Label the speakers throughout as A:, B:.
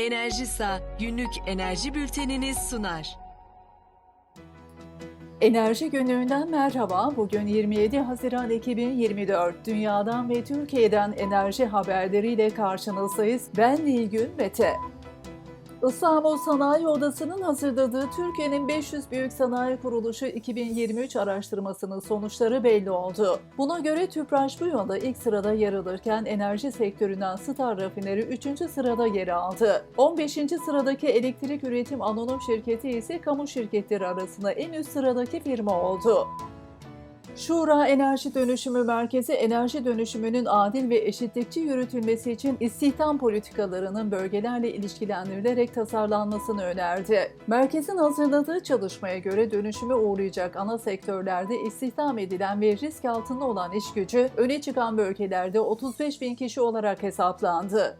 A: Enerjisa günlük enerji bülteniniz sunar.
B: Enerji günlüğünden merhaba. Bugün 27 Haziran 2024. Dünyadan ve Türkiye'den enerji haberleriyle karşınızdayız. Ben Nilgün Mete. İstanbul Sanayi Odası'nın hazırladığı Türkiye'nin 500 Büyük Sanayi Kuruluşu 2023 araştırmasının sonuçları belli oldu. Buna göre Tüpraş bu yılda ilk sırada yer alırken enerji sektöründen Star Rafineri 3. sırada yer aldı. 15. sıradaki elektrik üretim anonim şirketi ise kamu şirketleri arasında en üst sıradaki firma oldu. Şura Enerji Dönüşümü Merkezi enerji dönüşümünün adil ve eşitlikçi yürütülmesi için istihdam politikalarının bölgelerle ilişkilendirilerek tasarlanmasını önerdi. Merkezin hazırladığı çalışmaya göre dönüşüme uğrayacak ana sektörlerde istihdam edilen ve risk altında olan iş gücü öne çıkan bölgelerde 35 bin kişi olarak hesaplandı.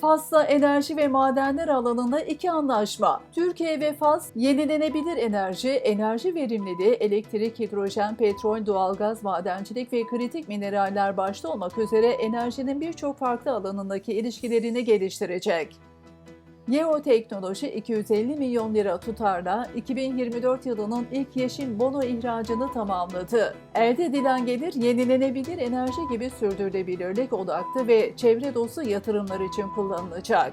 B: Fas'la enerji ve madenler alanında iki anlaşma. Türkiye ve Fas, yenilenebilir enerji, enerji verimliliği, elektrik, hidrojen, petrol, doğalgaz, madencilik ve kritik mineraller başta olmak üzere enerjinin birçok farklı alanındaki ilişkilerini geliştirecek. Yeoteknoloji 250 milyon lira tutarla 2024 yılının ilk yeşil bono ihracını tamamladı. Elde edilen gelir yenilenebilir enerji gibi sürdürülebilirlik odaklı ve çevre dostu yatırımlar için kullanılacak.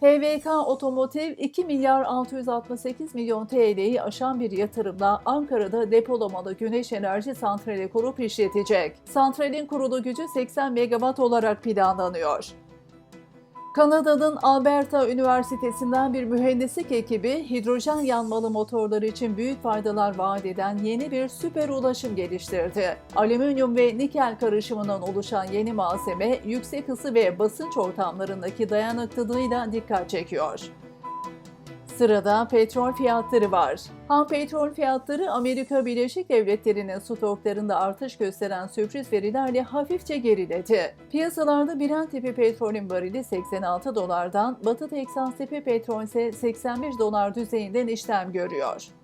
B: HVK Otomotiv 2 milyar 668 milyon TL'yi aşan bir yatırımla Ankara'da depolamalı güneş enerji santrali kurup işletecek. Santralin kurulu gücü 80 megawatt olarak planlanıyor. Kanada'nın Alberta Üniversitesi'nden bir mühendislik ekibi hidrojen yanmalı motorları için büyük faydalar vaat eden yeni bir süper ulaşım geliştirdi. Alüminyum ve nikel karışımından oluşan yeni malzeme yüksek ısı ve basınç ortamlarındaki dayanıklılığıyla dikkat çekiyor. Sırada petrol fiyatları var. Ham petrol fiyatları Amerika Birleşik Devletleri'nin stoklarında artış gösteren sürpriz verilerle hafifçe geriledi. Piyasalarda Brent tipi petrolün varili 86 dolardan, Batı Teksas tipi petrol ise 81 dolar düzeyinden işlem görüyor.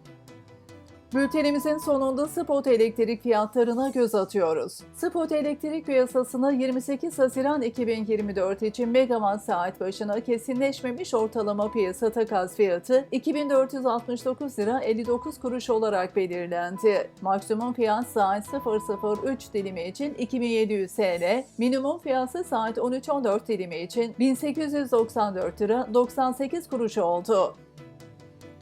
B: Bültenimizin sonunda spot elektrik fiyatlarına göz atıyoruz. Spot elektrik piyasasına 28 Haziran 2024 için megawatt saat başına kesinleşmemiş ortalama piyasa takas fiyatı 2469 lira 59 kuruş olarak belirlendi. Maksimum fiyat saat 003 dilimi için 2700 TL, minimum fiyatı saat 13.14 dilimi için 1894 lira 98 kuruş oldu.